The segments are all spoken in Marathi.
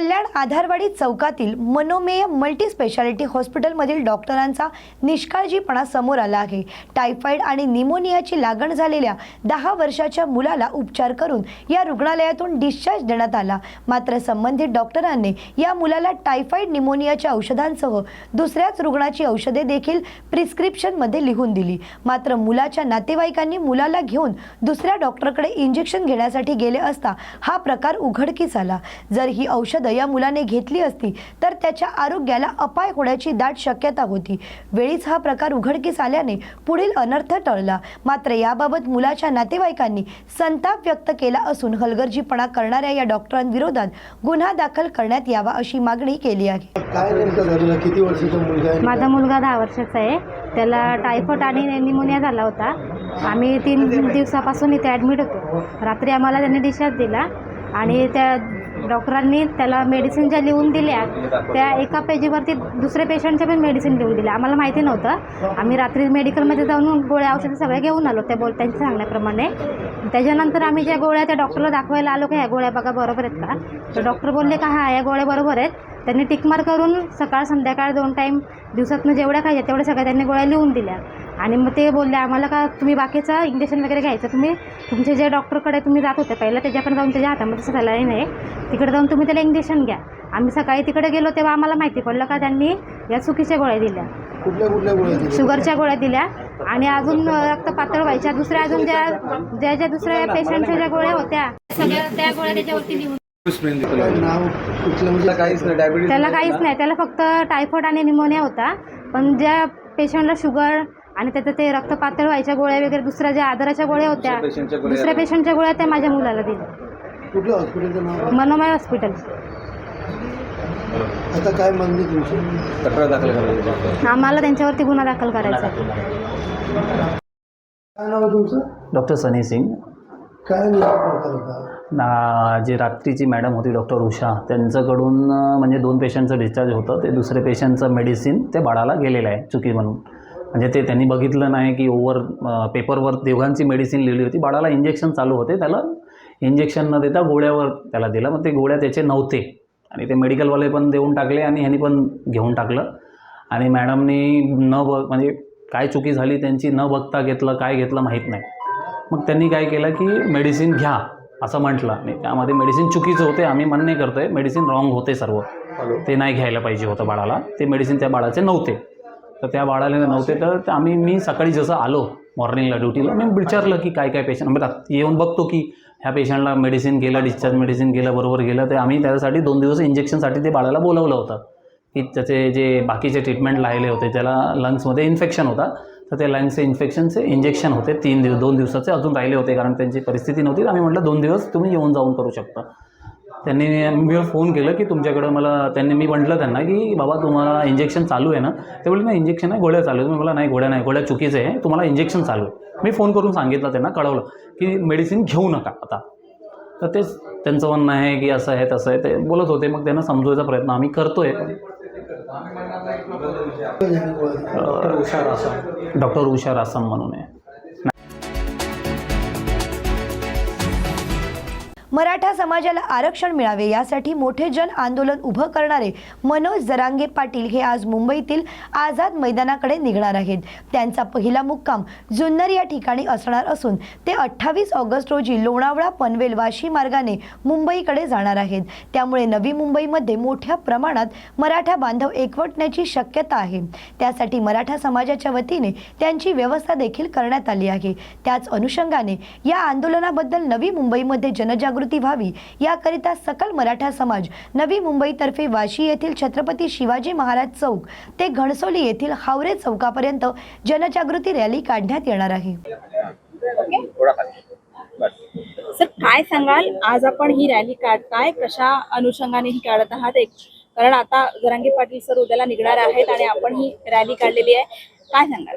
कल्याण आधारवाडी चौकातील मनोमेय मल्टी स्पेशालिटी हॉस्पिटलमधील डॉक्टरांचा निष्काळजीपणा समोर आला आहे. टायफॉईड आणि निमोनियाची लागण झालेल्या दहा वर्षाच्या मुलाला उपचार करून या रुग्णालयातून डिस्चार्ज देण्यात आला. मात्र संबंधित डॉक्टरांनी या मुलाला टायफॉईड निमोनियाच्या औषधांसह दुसऱ्याच रुग्णाची औषधे देखील प्रिस्क्रिप्शनमध्ये लिहून दिली. मात्र मुलाच्या नातेवाईकांनी मुलाला घेऊन दुसऱ्या डॉक्टरकडे इंजेक्शन घेण्यासाठी गेले असता हा प्रकार उघडकीस आला. जर ही औषधं या मुलाने घेतली असती तर त्याच्या आरोग्याला अपाय होण्याची दाट शक्यता होती. वेळीच हा प्रकार उघडकीस आल्याने पुढील अनर्थ टळला. मात्र याबाबत मुलाच्या नातेवाईकांनी संताप व्यक्त केला असून हलगर्जीपणा करणाऱ्या या डॉक्टरांविरोधात गुन्हा दाखल करण्यात यावा अशी मागणी केली आहे. काय नेमकं झालेलं? किती वर्षाचा मुलगा आहे? माझा मुलगा दहा वर्षाचा आहे. त्याला टायफॉईड आणि निमोनिया झाला होता. आम्ही तीन दिवसापासून इथे ॲडमिट होतो. रात्री आम्हाला त्यांनी डिस्चार्ज दिला आणि त्या डॉक्टरांनी त्याला मेडिसिन ज्या लिहून दिल्या त्या एका पेजीवरती दुसऱ्या पेशंटच्या पण मेडिसिन लिहून दिल्या आम्हाला माहिती नव्हतं. आम्ही रात्री मेडिकलमध्ये जाऊन गोळ्या औषधं सगळ्या घेऊन आलो. त्या बोल त्यांच्या सांगण्याप्रमाणे. त्याच्यानंतर आम्ही ज्या गोळ्या त्या डॉक्टरला दाखवायला आलो का ह्या गोळ्या बघा बरोबर आहेत का? तर डॉक्टर बोलले का हा या गोळ्या बरोबर आहेत. त्यांनी टिकमार करून सकाळ संध्याकाळ दोन टाईम दिवसातनं जेवढ्या खायच्या तेवढ्या सगळ्या त्यांनी गोळ्या लिहून दिल्या. आणि मग ते बोलले आम्हाला का तुम्ही बाकीचं इंजेक्शन वगैरे घ्यायचं? तुम्ही तुमचे जे डॉक्टरकडे तुम्ही जात होते पहिलं त्याच्याकडे जाऊन त्याच्या हातामध्ये सलाईन आहे तिकडे जाऊन तुम्ही त्याला इंजेक्शन घ्या. आम्ही सकाळी तिकडे गेलो तेव्हा आम्हाला माहिती पडलं का त्यांनी या चुकीच्या गोळ्या दिल्या. कुठल्या कुठल्या गोळ्या दिल्या? शुगरच्या गोळ्या दिल्या. आणि अजून रक्त पातळ व्हायच्या दुसऱ्या अजून ज्या ज्या ज्या दुसऱ्या पेशंटच्या ज्या गोळ्या होत्या सगळ्या त्या गोळ्या त्याच्यावरती लिहून म्हणजे नाही त्याला काहीच नाही. त्याला फक्त टायफॉईड आणि निमोनिया होता. पण ज्या पेशंटला शुगर आणि त्याचं ते रक्त पातळ व्हायच्या गोळ्या वगैरे दुसऱ्या ज्या आजाराच्या गोळ्या होत्या दुसऱ्या पेशंटच्या गोळ्या त्या माझ्या मुलाला दिल्या. कुठलं हॉस्पिटलचं नाव? मनोमय हॉस्पिटल. आता काय मागणी तुमची? तक्रार दाखल करायची आम्हाला त्यांच्यावरती गुन्हा दाखल करायचा आहे. काय नाव तुमचं? डॉक्टर सनी सिंग. काय ना जे रात्रीची मॅडम होती डॉक्टर उषा त्यांच्याकडून म्हणजे दोन पेशंटचं डिस्चार्ज होतं. ते दुसरे पेशंटचं मेडिसिन ते बाळाला गेलेलं आहे चुकी म्हणून. म्हणजे ते त्यांनी बघितलं नाही की ओव्हर अं, पेपरवर दोघांची मेडिसिन लिहिली होती. बाळाला इंजेक्शन चालू होते. त्याला इंजेक्शन न देता गोळ्यावर त्याला दिलं. मग ते गोळ्या त्याचे नव्हते. आणि ते मेडिकलवाले पण देऊन टाकले आणि ह्यांनी पण घेऊन टाकलं. आणि मॅडमनी न बघ म्हणजे काय चुकी झाली त्यांची न बघता घेतलं काय घेतलं माहीत नाही. मग त्यांनी काय केलं की मेडिसिन घ्या असं म्हटलं. आणि त्यामध्ये मेडिसिन चुकीचं होते आम्ही मान्य करतोय. मेडिसिन रॉंग होते सर्व. ते नाही घ्यायला पाहिजे होतं बाळाला. ते मेडिसिन त्या बाळाचे नव्हते. तर त्या बाळाला नव्हते तर आम्ही मी सकाळी जसं आलो मॉर्निंगला ड्युटीला मी विचारलं की काय काय पेशंट म्हणजे येऊन बघतो की ह्या पेशंटला मेडिसिन गेला डिस्चार्ज मेडिसिन गेलं बरोबर गेलं तर आम्ही त्याच्यासाठी दोन दिवस इंजेक्शनसाठी ते बाळाला बोलवलं होतं. की त्याचे जे बाकीचे ट्रीटमेंट राहिले होते त्याला लंग्समध्ये इन्फेक्शन होता तर ते लंग्सचे इन्फेक्शनचे इंजेक्शन होते तीन दिवस दोन दिवसाचे अजून राहिले होते कारण त्यांची परिस्थिती नव्हती. आम्ही म्हटलं दोन दिवस तुम्ही येऊन जाऊन करू शकता. त्यांनी मी फोन केलं की तुमच्याकडं मला त्यांनी मी म्हटलं त्यांना की बाबा तुम्हाला इंजेक्शन चालू आहे ना. ते बोलले नाही इंजेक्शन आहे गोळ्या चालू आहे तुम्ही मला नाही गोळ्या नाही गोळ्या चुकीचं आहे तुम्हाला इंजेक्शन चालू आहे. मी फोन करून सांगितलं त्यांना कळवलं की मेडिसिन घेऊ नका आता. तर तेच त्यांचं म्हणणं आहे की असं आहे तसं आहे. ते बोलत होते मग त्यांना समजवायचा प्रयत्न आम्ही करतोय. डॉक्टर उषा रासा डॉक्टर उषा रासम म्हणून आहे. मराठा समाजाला आरक्षण मिळावे यासाठी मोठे जन आंदोलन उभं करणारे मनोज जरांगे पाटील हे आज मुंबईतील आझाद मैदानाकडे निघणार आहेत. त्यांचा पहिला मुक्काम जुन्नर या ठिकाणी असणार असून ते अठ्ठावीस ऑगस्ट रोजी लोणावळा पनवेल वाशी मार्गाने मुंबईकडे जाणार आहेत. त्यामुळे नवी मुंबईमध्ये मोठ्या प्रमाणात मराठा बांधव एकवटण्याची शक्यता आहे. त्यासाठी मराठा समाजाच्या वतीने त्यांची व्यवस्था देखील करण्यात आली आहे. त्याच अनुषंगाने या आंदोलनाबद्दल नवी मुंबईमध्ये जनजागृती व्हावी याकरिता सकल मराठा समाज नवी मुंबईतर्फे वाशी येथील छत्रपती शिवाजी महाराज चौक ते घणसोली येथील हावरे चौकापर्यंत जनजागृती रॅली काढण्यात येणार आहे. सर काय सांगाल? आज आपण ही रॅली काढताय. कशा अनुषंगाने ही काढत आहात? एक कारण आता जरांगे पाटील सर उद्याला निघणार आहेत आणि आपण ही रॅली काढलेली आहे. काय सांगाल?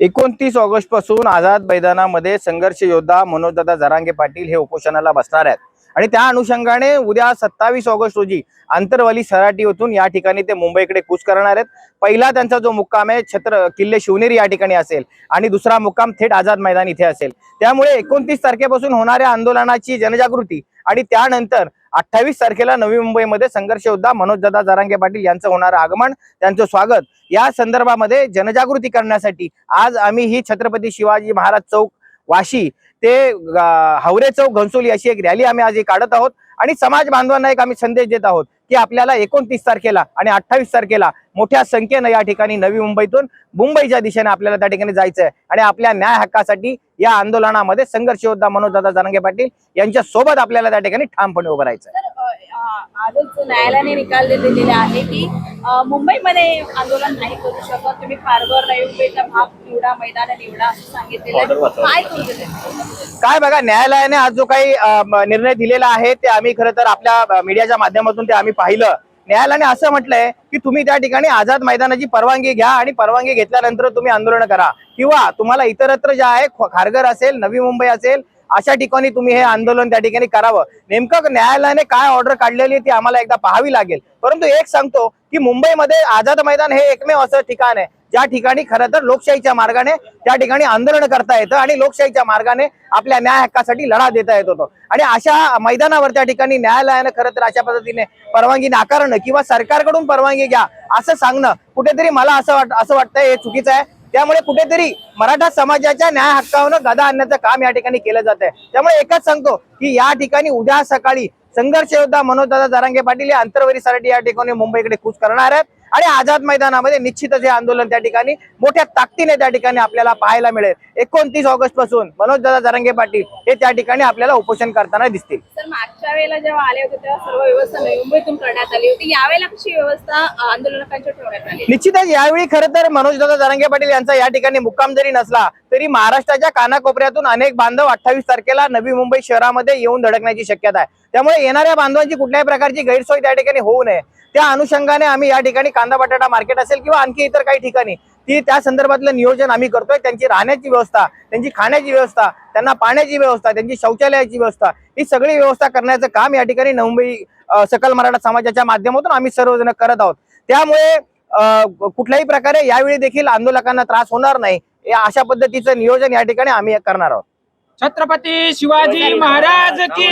एकोणतीस ऑगस्टपासून आझाद मैदानामध्ये संघर्ष योद्धा मनोजदादा जरांगे पाटील हे उपोषणाला बसणार आहेत. आणि त्या अनुषंगाने उद्या सत्तावीस ऑगस्ट रोजी आंतरवाली सराटी येथून या ठिकाणी ते मुंबईकडे कूच करणार आहेत. पहिला त्यांचा जो मुक्काम आहे छत्र किल्ले शिवनेरी या ठिकाणी असेल आणि दुसरा मुक्काम थेट आझाद मैदान इथे असेल. त्यामुळे एकोणतीस तारखेपासून होणाऱ्या आंदोलनाची जनजागृती आणि त्यानंतर अठ्ठावीस तारखेला नवी मुंबईमध्ये संघर्ष योद्धा मनोजदादा जारांगे पाटील यांचं होणारं आगमन त्यांचं स्वागत. या संदर्भामध्ये जनजागृती करण्यासाठी आज आम्ही ही छत्रपती शिवाजी महाराज चौक वाशी ते हवरे हावरे चौक घनसोली अशी एक रॅली आम्ही आज ही काढत आहोत. आणि समाज बांधवांना एक आम्ही संदेश देत आहोत की आपल्याला एकोणतीस तारखेला आणि अठ्ठावीस तारखेला मोठ्या संख्येनं या ठिकाणी नवी मुंबईतून मुंबईच्या दिशेने आपल्याला त्या ठिकाणी जायचं आहे आणि आपल्या न्याय हक्कासाठी या आंदोलनामध्ये संघर्ष योद्धा मनोजदादा जानंगे पाटील यांच्या सोबत आपल्याला त्या ठिकाणी ठामपणे उभं राहायचं आहे आजच न्यायालयाने निकाल दिलेला आहे की मुंबईमध्ये आंदोलन नाही करू शकत. तुम्ही नवी मुंबईचा भाग निवडा मैदान निवडा असं सांगितलेलं आहे. काय करू काय बघा न्यायालयाने आज जो काही निर्णय दिलेला आहे ते आम्ही खरं तर आपल्या मीडियाच्या माध्यमातून ते आम्ही पाहिलं. न्यायालयाने असं म्हटलंय की तुम्ही त्या ठिकाणी आझाद मैदानाची परवानगी घ्या आणि परवानगी घेतल्यानंतर तुम्ही आंदोलन करा. किंवा तुम्हाला इतरत्र जे आहे खारघर असेल नवी मुंबई असेल अशा ठिकाणी तुम्ही हे आंदोलन त्या ठिकाणी करावं. नेमकं न्यायालयाने काय ऑर्डर काढलेली ती आम्हाला एकदा पाहावी लागेल. परंतु एक सांगतो की मुंबईमध्ये आझाद मैदान हे एकमेव असं ठिकाण आहे. ज्या ठिकाणी खरं तर लोकशाहीच्या मार्गाने त्या ठिकाणी आंदोलन करता येतं आणि लोकशाहीच्या मार्गाने आपल्या न्याय हक्कासाठी लढा देता येत होतो. आणि अशा मैदानावर त्या ठिकाणी न्यायालयानं खरं तर अशा पद्धतीने परवानगी नाकारणं किंवा सरकारकडून परवानगी घ्या असं सांगणं कुठेतरी मला असं वाट असं वाटतंय हे चुकीचं आहे. त्यामुळे कुठेतरी मराठा समाजाच्या न्याय हक्कावर गदा आणण्याचं काम या ठिकाणी केलं जात आहे त्यामुळे एकच सांगतो की या ठिकाणी उद्या सकाळी संघर्ष योद्धा मनोजदादा जरांगे पाटील या अंतर्वरीसाठी या ठिकाणी मुंबईकडे कूच करणार आहेत. आणि आझाद मैदानामध्ये निश्चितच हे आंदोलन त्या ठिकाणी मोठ्या ताकदीने त्या ठिकाणी आपल्याला पाहायला मिळेल. एकोणतीस ऑगस्टपासून मनोजदादा जरांगे पाटील हे त्या ठिकाणी आपल्याला उपोषण करताना दिसतील. तर मागच्या वेळेला जेव्हा आले होते तेव्हा सर्व व्यवस्था मुंबईतून करण्यात आली होती. यावेळेला कशी व्यवस्था अ, आंदोलकांच्या ठेवण्यात आली? निश्चितच यावेळी खरं तर मनोजदादा जरांगे पाटील यांचा या ठिकाणी मुक्काम जरी नसला तरी महाराष्ट्राच्या कानाकोपऱ्यातून अनेक बांधव अठ्ठावीस तारखेला नवी मुंबई शहरामध्ये येऊन धडकण्याची शक्यता आहे. त्यामुळे येणाऱ्या बांधवांची कुठल्याही प्रकारची गैरसोय त्या ठिकाणी होऊ नये. त्या अनुषंगाने आम्ही या ठिकाणी कांदा बटाटा मार्केट असेल किंवा आणखी इतर काही ठिकाणी ती त्या संदर्भातलं नियोजन आम्ही करतोय. त्यांची राहण्याची व्यवस्था त्यांची खाण्याची व्यवस्था त्यांना पाण्याची व्यवस्था त्यांची शौचालयाची व्यवस्था ही सगळी व्यवस्था करण्याचं काम या ठिकाणी मुंबई सकल मराठा समाजाच्या माध्यमातून आम्ही सर्वजण करत आहोत. त्यामुळे कुठल्याही प्रकारे यावेळी देखील आंदोलकांना त्रास होणार नाही. या अशा पद्धतीचं नियोजन या ठिकाणी आम्ही करणार आहोत. छत्रपती शिवाजी महाराज की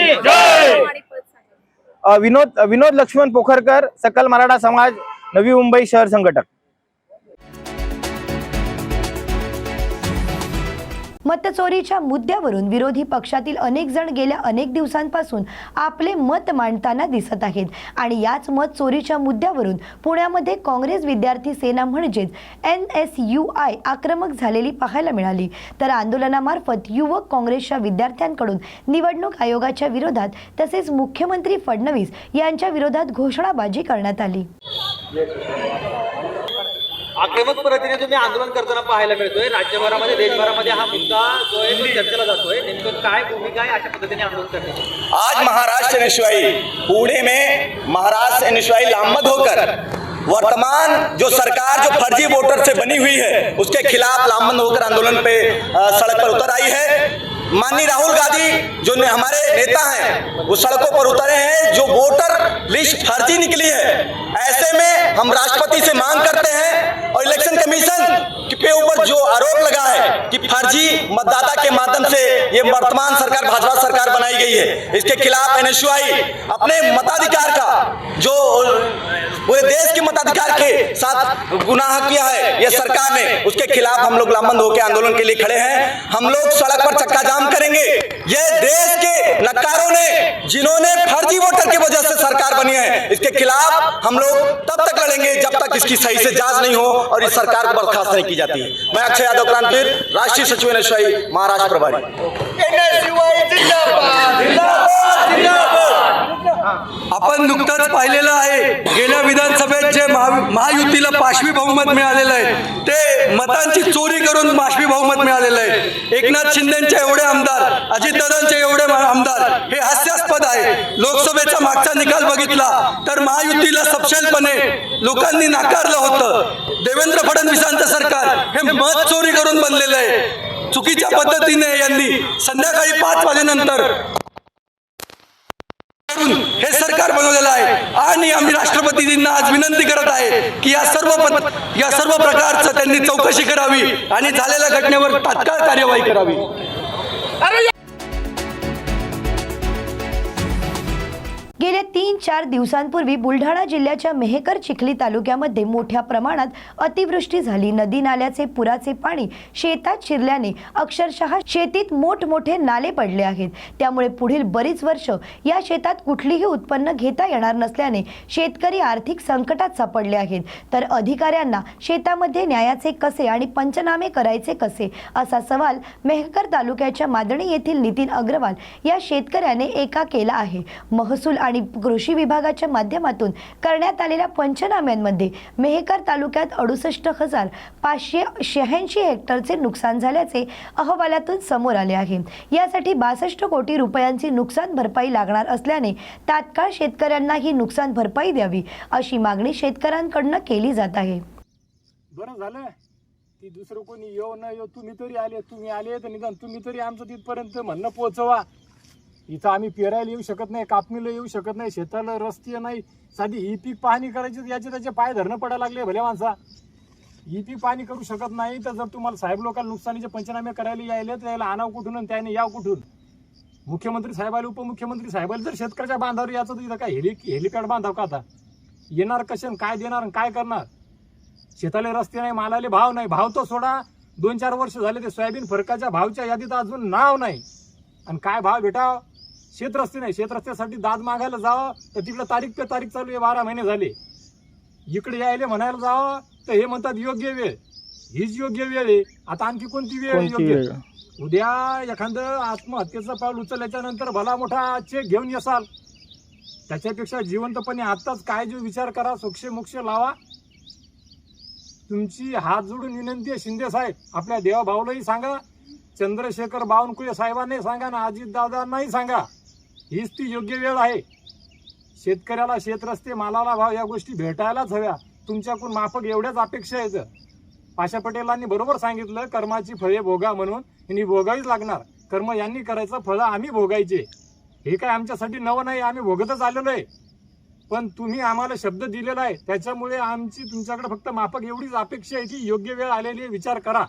विनोद विनोद लक्ष्मण पोखरकर सकल मराठा समाज नवी मुंबई शहर संघटक. मतचोरीच्या मुद्द्यावरून विरोधी पक्षातील अनेक जण गेल्या अनेक दिवसांपासून आपले मत मांडताना दिसत आहेत. आणि याच मत चोरीच्या मुद्द्यावरून पुण्यामध्ये काँग्रेस विद्यार्थी सेना म्हणजेच एन एस यू आय आक्रमक झालेली पाहायला मिळाली. तर आंदोलनामार्फत युवक काँग्रेसच्या विद्यार्थ्यांकडून निवडणूक आयोगाच्या विरोधात तसेच मुख्यमंत्री फडणवीस यांच्या विरोधात घोषणाबाजी करण्यात आली. आक्रमक पद्धतीने तुम्ही आंदोलन करताना पाहायला मिळतोय. राज्यभरामध्ये, देशभरामध्ये हा मुद्दा जो आहे तो चर्चेला जातोय. नेमकं काय भूमिका आहे अशा पद्धतीने आंदोलन करण्याची? आज महाराष्ट्र एनएसयूआई, पुणे में, महाराष्ट्र एनएसयूआई लामबंद होकर वर्तमान जो सरकार, जो फर्जी वोटर से बनी हुई है, उसके खिलाफ लामबंद होकर आंदोलन पे सड़क पर उतर आई है। माननीय राहुल गांधी जो ने हमारे नेता हैं, वो सड़कों पर उतरे हैं, जो वोटर लिस्ट फर्जी निकली है। ऐसे में हम राष्ट्रपति से मांग करते हैं और इलेक्शन कमीशन के ऊपर जो आरोप लगा है कि फर्जी मतदाता के माध्यम से ये वर्तमान सरकार, भाजपा सरकार बनाई गई है, इसके खिलाफ एनएसयूआई अपने मताधिकार का जो पूरे देश के मताधिकार के साथ गुनाह किया है। ये सरकार ने। उसके खिलाफ हम लोग लामबंद होकर आंदोलन के लिए खड़े हैं। हम लोग सड़क पर चक्का जाम करेंगे। ये देश के नक्कारों ने जिन्होंने फर्जी वोटर की वजह से सरकार बनी है इसके खिलाफ हम लोग तब तक लड़ेंगे जब तक इसकी सही से जाँच नहीं हो और इस सरकार को बर्खास्त नहीं की जाती। मैं अक्षय यादव क्रांतिवीर राष्ट्रीय सचिव एनएसयूआई महाराष्ट्र प्रभारी। आपण नुकतंच पाहिलेलं आहे. गेल्या विधानसभेत जे महायुतीला पाशवी बहुमत मिळालेलं आहे ते मतांची चोरी करून पाशवी बहुमत मिळालेलं आहे. एकनाथ शिंदेचे एवढे आमदार अजितदादांचे एवढे आमदार हे हास्यास्पद आहे. लोकसभेचा मागचा निकाल बघितला तर महायुतीला सपशेलपणे लोकांनी नाकारलं होतं. देवेंद्र फडणवीसांचं सरकार हे मत चोरी करून बनलेलं आहे. चुकीच्या पद्धतीने यांनी संध्याकाळी पाच वाजेनंतर हे सरकार बनवलेलं आहे. आणि आम्ही राष्ट्रपतींना आज विनंती करत आहे की या सर्व या सर्व प्रकारचं त्यांनी चौकशी करावी आणि झालेल्या घटनेवर तात्काळ कार्यवाही करावी. गेल्या तीन चार दिवसांपूर्वी बुलढाणा जिल्ह्याच्या मेहकर चिखली तालुक्यामध्ये मोठ्या प्रमाणात अतिवृष्टी झाली. नदी नाल्याचे पुराचे पाणी शेतात शिरल्याने अक्षरशः शेतीत मोठमोठे नाले पडले आहेत. त्यामुळे पुढील बरीच वर्ष या शेतात कुठलीही उत्पन्न घेता येणार नसल्याने शेतकरी आर्थिक संकटात सापडले आहेत. तर अधिकाऱ्यांना शेतामध्ये न्यायाचे कसे आणि पंचनामे करायचे कसे असा सवाल मेहकर तालुक्याच्या मादणी येथील नितीन अग्रवाल या शेतकऱ्याने एका केला आहे. महसूल आणि कृषी विभागाच्या माध्यमातून करण्यात आलेल्या पंचनाम्यांमध्ये मेहकर तालुक्यात अडुसष्ट हजार पाचशे शहाऐंशी हेक्टरचे नुकसान झाल्याचे अहवालातून समोर आले आहे. यासाठी बासष्ट कोटी रुपयांची नुकसान भरपाई लागणार असल्याने तात्काळ शेतकऱ्यांना ही नुकसान भरपाई द्यावी अशी मागणी शेतकऱ्यांकडनं केली जात आहे. बरं झालं. की दुसरं कोणी येऊ न येऊ तुम्ही तरी आले तुम्ही आले तर निदान तुम्ही तरी आमचं तिथपर्यंत म्हणणं पोहोचवा. इथं आम्ही पेरायला येऊ शकत नाही कापणीला येऊ शकत नाही शेताला रस्ते नाही. साधी ही पीक पाहणी करायची तर याचे त्याचे पाय धरणं पडायला लागले भले माणसा. ही पीक पाहणी करू शकत नाही तर जर तुम्हाला साहेब लोकांना नुकसानीचे पंचनामे करायला यायले तर यायला आणावं कुठून आणि त्याने याव कुठून? मुख्यमंत्री साहेबाला उपमुख्यमंत्री साहेबाला जर शेतकऱ्याच्या बांधावर याचं तर इथं काय हेली हेलिपॅड बांधाव का आता? येणार कसे काय देणार आणि काय करणार? शेताले रस्ते नाही मालाले भाव नाही. भाव तो सोडा. दोन चार वर्ष झाले ते सोयाबीन फरकाच्या भावच्या यादीत अजून नाव नाही. आणि काय भाव भेटाव? शेत रस्ते नाही. शेत रस्त्यासाठी दाद मागायला जावं तर तिकडे तारीख पे तारीख चालू आहे. बारा महिने झाले. इकडे यायले म्हणायला जावं तर हे म्हणतात योग्य वेळ. हीच योग्य वेळ आहे. आता आणखी कोणती वेळ योग्य? उद्या एखादं आत्महत्येचं पाऊल उचलल्याच्या नंतर भला मोठा चेक घेऊन येसाल. त्याच्यापेक्षा जिवंतपणे आत्ताच काय जो विचार करा सोक्ष मोक्ष लावा. तुमची हात जोडून विनंती आहे शिंदे साहेब. आपल्या देवाभाऊलाही सांगा. चंद्रशेखर बावनकुळे साहेबांनाही सांगा ना अजितदादांनाही सांगा. हीच ती योग्य वेळ आहे. शेतकऱ्याला शेतरस्ते मालाला भाव या गोष्टी भेटायलाच हव्या. तुमच्याकडून माफक एवढ्याच अपेक्षा आहेत. पाशा पटेलांनी बरोबर सांगितलं कर्माची फळे भोगा म्हणून. यांनी भोगावीच लागणार. कर्म यांनी करायचं फळं आम्ही भोगायचे. हे काय आमच्यासाठी नवं नाही आम्ही भोगतच आलेलो आहे. पण तुम्ही आम्हाला शब्द दिलेला आहे. त्याच्यामुळे आमची तुमच्याकडे फक्त माफक एवढीच अपेक्षा आहे की योग्य वेळ आलेली आहे विचार करा.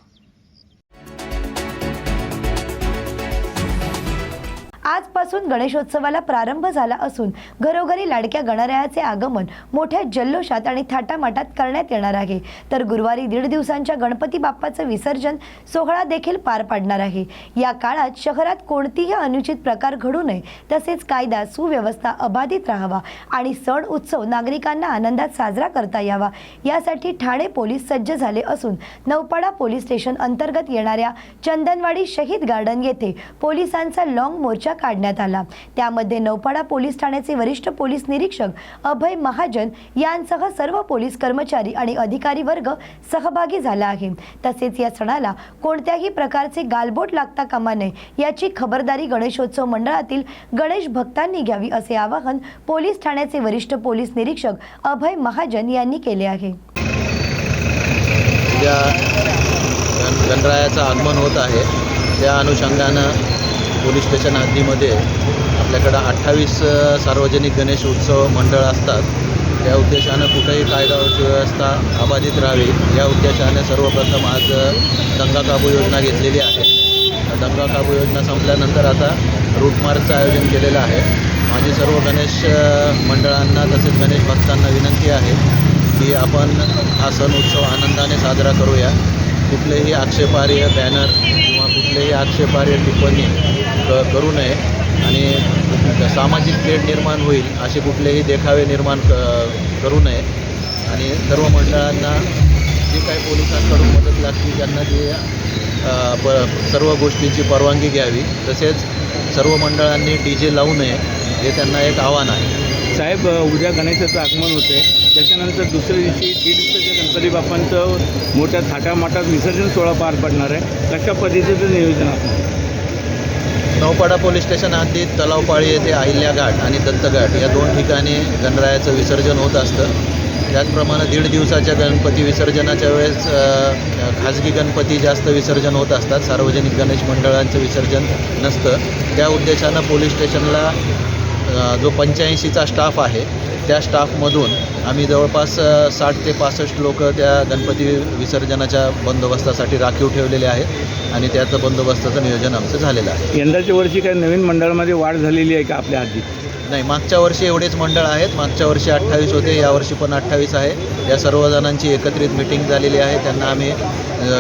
आजपासून गणेशोत्सवाला प्रारंभ झाला असून घरोघरी लाडक्या गणरायाचे आगमन मोठ्या जल्लोषात आणि थाटामाटात करण्यात येणार आहे. तर गुरुवारी दीड दिवसांच्या गणपती बाप्पाचं विसर्जन सोहळा देखील पार पाडणार आहे. या काळात शहरात कोणतीही अनुचित प्रकार घडू नये तसेच कायदा सुव्यवस्था अबाधित राहावा आणि सण उत्सव नागरिकांना आनंदात साजरा करता यावा. यासाठी ठाणे पोलीस सज्ज झाले असून नौपाडा पोलीस स्टेशन अंतर्गत येणाऱ्या चंदनवाडी शहीद गार्डन येथे पोलिसांचा लॉंग मोर्चा काढण्यात आला. त्यामध्ये नौपाडा पोलीस ठाण्याचे वरिष्ठ पोलीस निरीक्षक अभय महाजन यांसह सर्व पोलीस कर्मचारी आणि अधिकारी वर्ग सहभागी झाला आहे. तसेच या सणाला कोणत्याही प्रकारचे गालबोट लागता कामा नये याची खबरदारी गणेशोत्सव मंडळातील गणेश भक्तांनी घ्यावी असे आवाहन पोलीस ठाण्याचे वरिष्ठ पोलीस निरीक्षक अभय महाजन यांनी केले आहे. गणरायाचं आगमन होत आहे. त्या अनुषंगानं पोलीस स्टेशन हद्दीमध्ये आपल्याकडं अठ्ठावीस सार्वजनिक गणेश उत्सव मंडळ असतात. त्या उद्देशानं कुठेही कायदा व्यवस्था सुव्यवस्था अबाधित राहावी या उद्देशाने सर्वप्रथम आज दंगा काबू योजना घेतलेली आहे. दंगा काबू योजना संपल्यानंतर आता रूटमार्गचं आयोजन केलेलं आहे. माझी सर्व गणेश मंडळांना तसेच गणेश भक्तांना विनंती आहे की आपण हा सण उत्सव आनंदाने साजरा करूया. कुठलेही आक्षेपार्ह बॅनर कुठलेही आक्षेपार्ह टिप्पणी क करू नये आणि सामाजिक तेढ निर्माण होईल असे कुठलेही देखावे निर्माण क करू नये. आणि सर्व मंडळांना जी काही पोलिसांकडून मदत लागते त्यांना जी प सर्व गोष्टींची परवानगी घ्यावी तसेच सर्व मंडळांनी डी जे लावू नये हे त्यांना एक आव्हान आहे. साहेब उद्या गणेशाचं आगमन होते त्याच्यानंतर दुसऱ्या दिवशी दीड दिवसाच्या गणपती बाप्पांचं मोठ्या थाटामाटात विसर्जन सोहळा पार पडणार आहे. कशा पद्धतीचं नियोजन असणार नौपाडा पोलीस स्टेशन हद्दीत तलावपाळी येथे अहिल्या घाट आणि दत्तघाट या दोन ठिकाणी गणरायाचं विसर्जन होत असतं. त्याचप्रमाणे दीड दिवसाच्या गणपती विसर्जनाच्या वेळेस खाजगी गणपती जास्त विसर्जन होत असतात. सार्वजनिक गणेश मंडळांचं विसर्जन नसतं. त्या उद्देशानं पोलीस स्टेशनला जो पंच्याऐंशीचा स्टाफ आहे त्या स्टाफमधून आम्ही जवळपास साठ ते पासष्ट लोक त्या गणपती विसर्जनाच्या बंदोबस्तासाठी राखीव ठेवलेले आहेत आणि त्याचं बंदोबस्ताचं नियोजन आमचं झालेलं आहे. यंदाच्या वर्षी काही नवीन मंडळामध्ये वाढ झालेली आहे का आपल्या हद्दीत नाही मागच्या वर्षी एवढेच मंडळ आहेत. मागच्या वर्षी अठ्ठावीस होते यावर्षी पण अठ्ठावीस आहे. या सर्व जणांची एकत्रित मिटिंग झालेली आहे. त्यांना आम्ही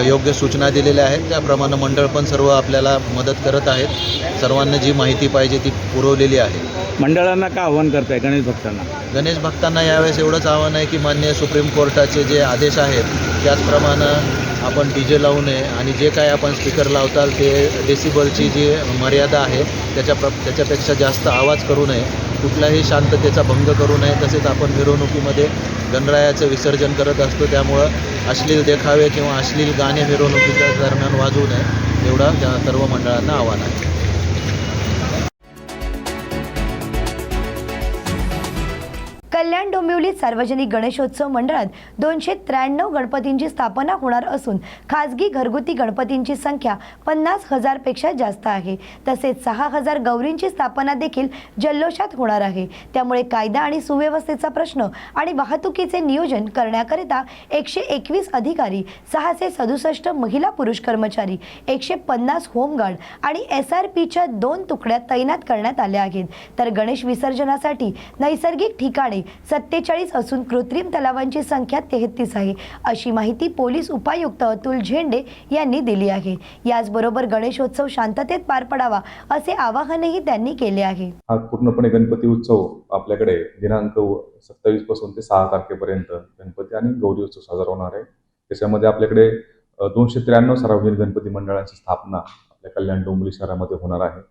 योग्य सूचना दिलेल्या आहेत. त्याप्रमाणे मंडळ पण सर्व आपल्याला मदत करत आहेत. सर्वांना जी माहिती पाहिजे ती पुरवलेली आहे. मंडळांना का आव्हान करताय गणेश भक्तांना? गणेश भक्तांना यावेळेस एवढंच आव्हान आहे की मान्य सुप्रीम कोर्टाचे जे आदेश आहेत त्याचप्रमाणे आपण डी जे लावू नये आणि जे काय आपण स्पीकर लावताल ते डेसिबलची जी मर्यादा आहे त्याच्या प्र त्याच्यापेक्षा जास्त आवाज करू नये. कुठल्याही शांततेचा भंग करू नये. तसेच आपण मिरवणुकीमध्ये गणरायाचं विसर्जन करत असतो. त्यामुळं अश्लील देखावे किंवा अश्लील गाणे मिरवणुकीच्या दरम्यान वाजू नये एवढा त्या सर्व मंडळांना आव्हान आहे. कल्याण सार्वजनिक गणेशोत्सव मंडळात दोनशे त्र्याण्णव गणपतींची स्थापना होणार असून खासगी घरगुती गणपतींची संख्या पन्नास हजारपेक्षा जास्त आहे. तसेच सहा हजार गौरींची स्थापना देखील जल्लोषात होणार आहे. त्यामुळे कायदा आणि सुव्यवस्थेचा प्रश्न आणि वाहतुकीचे नियोजन करण्याकरिता एकशे एकवीस अधिकारी सहाशे सदुसष्ट महिला पुरुष कर्मचारी एकशे पन्नास होमगार्ड आणि एस आर पीच्या दोन तुकड्या तैनात करण्यात आल्या आहेत. तर गणेश विसर्जनासाठी नैसर्गिक ठिकाणे बेचाळीस असून कृत्रिम तलावांची संख्या तेहतीस आहे. अशी माहिती पोलीस उपायुक्त अतुल झेंडे यांनी दिली आहे. याचबरोबर गणेशोत्सव शांततेत पार पडावा असे आवाहनही त्यांनी केले आहे. हा पूर्णपणे गणपती उत्सव आपल्याकडे दिनांक सत्तावीसपासून ते सहा तारखेपर्यंत गणपती आणि गौरी उत्सव साजरा होणार आहे. त्याच्यामध्ये आपल्याकडे दोनशे त्र्याण्णव सार्वजनिक गणपती मंडळांची स्थापना आपल्या कल्याण डोंबिवली शहरामध्ये होणार आहे.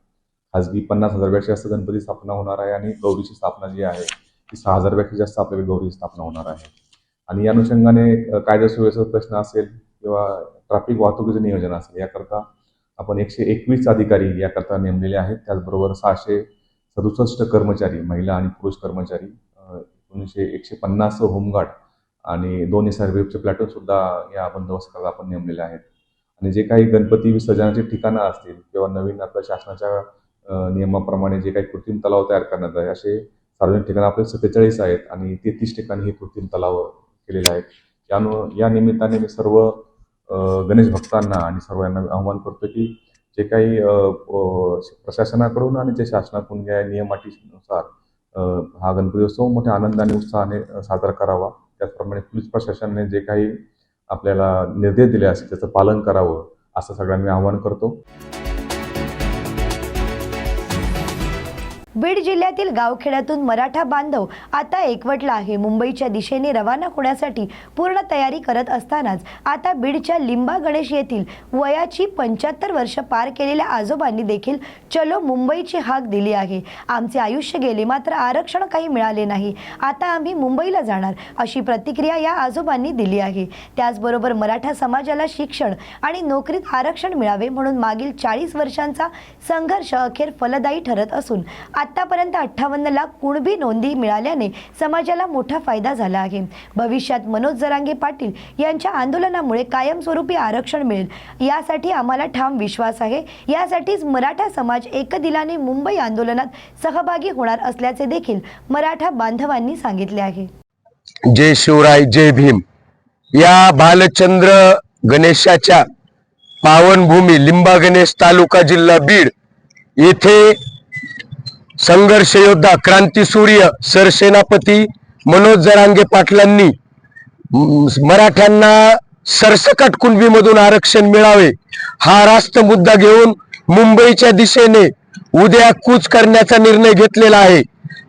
खासगी पन्नास हजारपेक्षा जास्त गणपती स्थापना होणार आहे आणि गौरीची स्थापना जी आहे की सहा हजारपेक्षा जास्त आपल्याकडे गौरी स्थापना होणार आहे. आणि या अनुषंगाने कायदा सुव्यवस्थेचा प्रश्न असेल किंवा ट्रॅफिक वाहतुकीचं नियोजन असेल याकरता आपण एकशे एकवीस अधिकारी याकरता नेमलेले आहेत. त्याचबरोबर सहाशे सदुसष्ट कर्मचारी महिला आणि पुरुष कर्मचारी एकोणीसशे एकशे पन्नास होमगार्ड आणि दोन एस आर प्लॅटून सुद्धा या बंदोबस्ताला आपण नेमलेले आहेत. आणि जे काही गणपती विसर्जनाची ठिकाणं असतील किंवा नवीन आपल्या शासनाच्या नियमाप्रमाणे जे काही कृत्रिम तलाव तयार करण्यात आहे असे सार्वजनिक ठिकाणं आपले सत्तेचाळीस आहेत आणि तेहतीस ठिकाणी हे कृत्रिम तलाव केलेले आहेत. या या निमित्ताने मी सर्व गणेश भक्तांना आणि सर्वांना आव्हान करतो की जे काही प्रशासनाकडून आणि जे शासनाकडून ज्या नियमाटीनुसार हा गणपती उत्सव मोठ्या आनंदाने उत्साहाने साजरा करावा. त्याचप्रमाणे पोलीस प्रशासनाने जे काही आपल्याला निर्देश दिले असतील त्याचं पालन करावं असं सगळ्यांनी आवाहन करतो. बीड जिल्ह्यातील गावखेड्यातून मराठा बांधव आता एकवटला आहे. मुंबईच्या दिशेने रवाना होण्यासाठी पूर्ण तयारी करत असतानाच आता बीडच्या लिंबा गणेश येथील वयाची पंच्याहत्तर वर्ष पार केलेल्या आजोबांनी देखील चलो मुंबईची हाक दिली आहे. आमचे आयुष्य गेले मात्र आरक्षण काही मिळाले नाही. आता आम्ही मुंबईला जाणार अशी प्रतिक्रिया या आजोबांनी दिली आहे. त्याचबरोबर मराठा समाजाला शिक्षण आणि नोकरीत आरक्षण मिळावे म्हणून मागील चाळीस वर्षांचा संघर्ष अखेर फलदायी ठरत असून आतापर्यंत अठ्ठावन्न लाख कुणबी नोंदी मिळाल्याने समाजाला मोठा फायदा झाला आहे. भविष्यात मनोज जरांगे पाटील यांच्या आंदोलनामुळे कायमस्वरूपी आरक्षण मिळेल यासाठी आम्हाला ठाम विश्वास आहे. यासाठीच मराठा समाज एकदिलाने मुंबई आंदोलनात सहभागी होणार असल्याचे देखील मराठा बांधवांनी सांगितले आहे. जय शिवराय जय भीम. या बालचंद्र गणेशाच्या पावनभूमी लिंबा गणेश तालुका जिल्हा बीड येथे संघर्ष योद्धा क्रांतीसूर्य सरसेनापती मनोज जरांगे पाटलांनी मराठ्यांना सरसकट कुणबीमधून आरक्षण मिळावे हा रास्त मुद्दा घेऊन मुंबईच्या दिशेने उद्या कूच करण्याचा निर्णय घेतलेला आहे.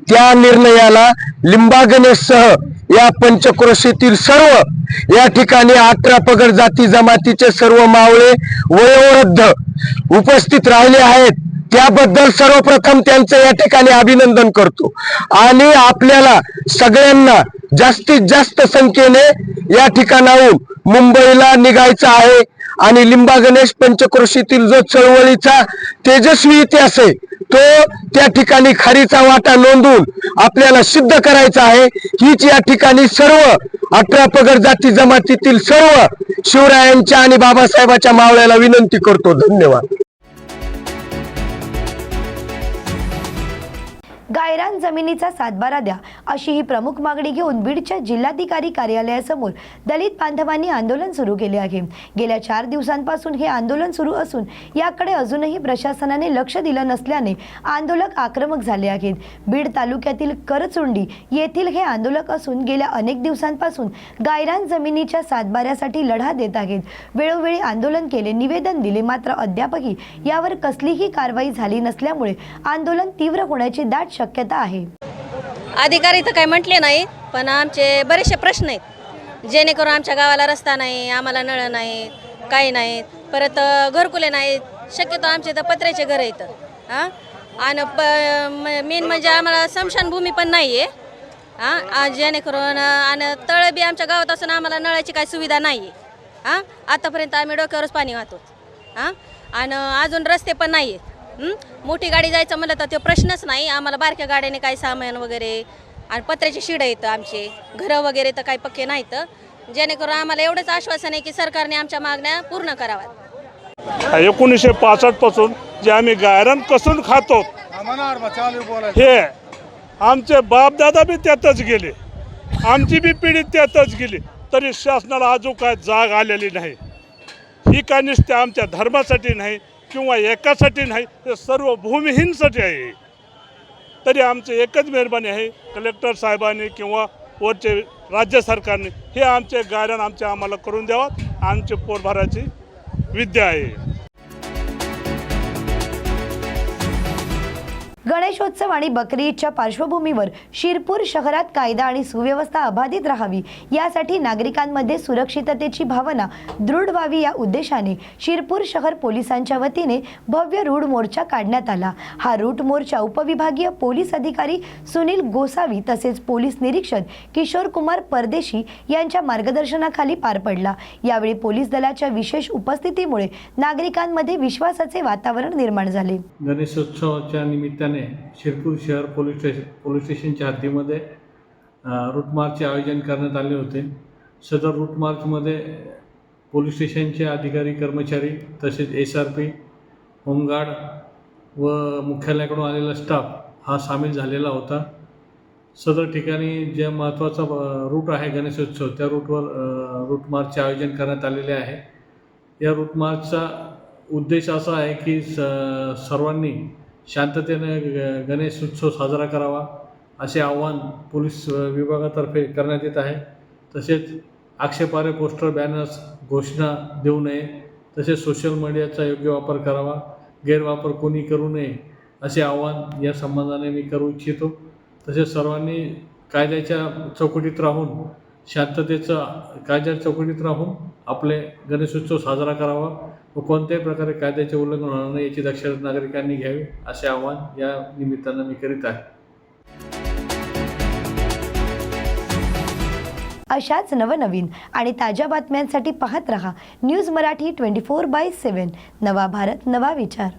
त्या निर्णयाला लिंबागणेशसह या पंचक्रोशीतील सर्व या ठिकाणी अठरा पगड जाती जमातीचे सर्व मावळे वयोवृद्ध उपस्थित राहिले आहेत. त्याबद्दल सर्वप्रथम त्यांचं या ठिकाणी अभिनंदन करतो. आणि आपल्याला सगळ्यांना जास्तीत जास्त संख्येने या ठिकाणाहून मुंबईला निघायचं आहे. आणि लिंबा गणेश पंचक्रोशीतील जो चळवळीचा तेजस्वी इतिहास आहे तो त्या ठिकाणी खारीचा वाटा नोंदवून आपल्याला सिद्ध करायचा आहे. हीच या ठिकाणी सर्व अठरा पगड जाती जमातीतील सर्व शिवरायांच्या आणि बाबासाहेबाच्या मावळ्याला विनंती करतो. धन्यवाद. गायरान जमिनीचा सातबारा द्या अशी ही प्रमुख मागणी घेऊन बीडच्या जिल्हाधिकारी कार्यालयासमोर दलित बांधवांनी आंदोलन सुरू केले आहे. गेल्या चार दिवसांपासून हे आंदोलन सुरू असून याकडे अजूनही प्रशासनाने लक्ष दिलं नसल्याने आंदोलक आक्रमक झाले आहेत. बीड तालुक्यातील करचुंडी येथील हे आंदोलक असून गेल्या अनेक दिवसांपासून गायरान जमिनीच्या सातबाऱ्यासाठी लढा देत आहेत. वेळोवेळी आंदोलन केले निवेदन दिले मात्र अद्यापही यावर कसलीही कारवाई झाली नसल्यामुळे आंदोलन तीव्र होण्याची दाट शक्यता आहे. अधिकारी तर काही म्हटले नाही पण आमचे बरेचसे प्रश्न आहेत. जेणेकरून आमच्या गावाला रस्ता नाही आम्हाला नळ नाही काही नाहीत परत घरकुले नाहीत शक्यतो आमचे तर पत्र्याचे घर आहेत. हां आणि प मेन म्हणजे आम्हाला स्मशानभूमी पण नाही आहे हां जेणेकरून आणि तळ बी आमच्या गावात असून आम्हाला नळाची काही सुविधा नाही आहे हां आतापर्यंत आम्ही डोक्यावरच पाणी वाहतो. हां आणि अजून रस्ते पण नाही आहेत मोठी गाडी जायचं म्हणलं तर तो प्रश्नच नाही. आम्हाला बारक्या गाड्याने काही सामान वगैरे आणि पत्र्याची शिडं येतं आमचे. घरं वगैरे तर काही पक्के नाहीत. जेणेकरून आम्हाला एवढंच आश्वासन आहे की सरकारने आमच्या मागण्या पूर्ण कराव्यात. एकोणीसशे पासष्टपासून जे आम्ही गायरन कसून खातो हे आमचे बापदादा बी त्यातच गेले. आमची बी पिढी त्यातच गेली. तरी शासनाला अजून काय जाग आलेली नाही. ही काय नुसते आमच्या धर्मासाठी नाही किंवा एकासाठी नाही ते सर्व भूमिहीनसाठी आहे. तरी आमची एकच मेहरबानी आहे कलेक्टर साहेबांनी किंवा वरचे राज्य सरकारने हे आमचे गायरान आमचे आम्हाला करून द्यावं. आमचे पोटभराची विद्या आहे. गणेशोत्सव आणि बकरी ईदच्या पार्श्वभूमीवर शिरपूर शहरात कायदा आणि सुव्यवस्था अबाधित राहावी यासाठी नागरिकांमध्ये सुरक्षिततेची भावना दृढ व्हावी या उद्देशाने शिरपूर शहर पोलिसांच्या वतीने भव्य रूढ मोर्चा काढण्यात आला. हा रूट मोर्चा उपविभागीय पोलीस अधिकारी सुनील गोसावी तसेच पोलीस निरीक्षक किशोर कुमार परदेशी यांच्या मार्गदर्शनाखाली पार पडला. यावेळी पोलीस दलाच्या विशेष उपस्थितीमुळे नागरिकांमध्ये विश्वासाचे वातावरण निर्माण झाले. गणेशोत्सवाच्या निमित्ताने शिरपूर शहर पोलीस स्टेशन पोलीस स्टेशनच्या हद्दीमध्ये रूट मार्चचे आयोजन करण्यात आले होते. सदर रूट मार्चमध्ये पोलीस स्टेशनचे अधिकारी कर्मचारी तसेच एस आर पी होमगार्ड व मुख्यालयाकडून आलेला स्टाफ हा सामील झालेला होता. सदर ठिकाणी जे महत्त्वाचा रूट आहे गणेशोत्सव त्या रूटवर अ, रूट मार्चचे आयोजन करण्यात आलेले आहे. या रूट मार्चचा उद्देश असा आहे की स सर्वांनी शांततेने ग- गणेश उत्सव साजरा करावा असे आवाहन पोलीस विभागातर्फे करण्यात येत आहे. तसेच आक्षेपार्ह पोस्टर बॅनर्स घोषणा देऊ नये. तसेच सोशल मीडियाचा योग्य वापर करावा. गैरवापर कोणी करू नये असे आवाहन या संबंधाने मी करू इच्छितो. तसेच सर्वांनी कायद्याच्या चौकटीत राहून शांततेचा कायद्याच्या चौकटीत राहून आपले गणेशोत्सव साजरा करावा व कोणत्याही प्रकारे कायद्याचे उल्लंघन होणार नाही याची दक्षता नागरिकांनी घ्यावी असे आवाहन या निमित्तानं मी करीत आहे. अशाच नवनवीन आणि ताज्या बातम्यांसाठी पाहत रहा news Marathi twenty four by seven नवा भारत नवा विचार.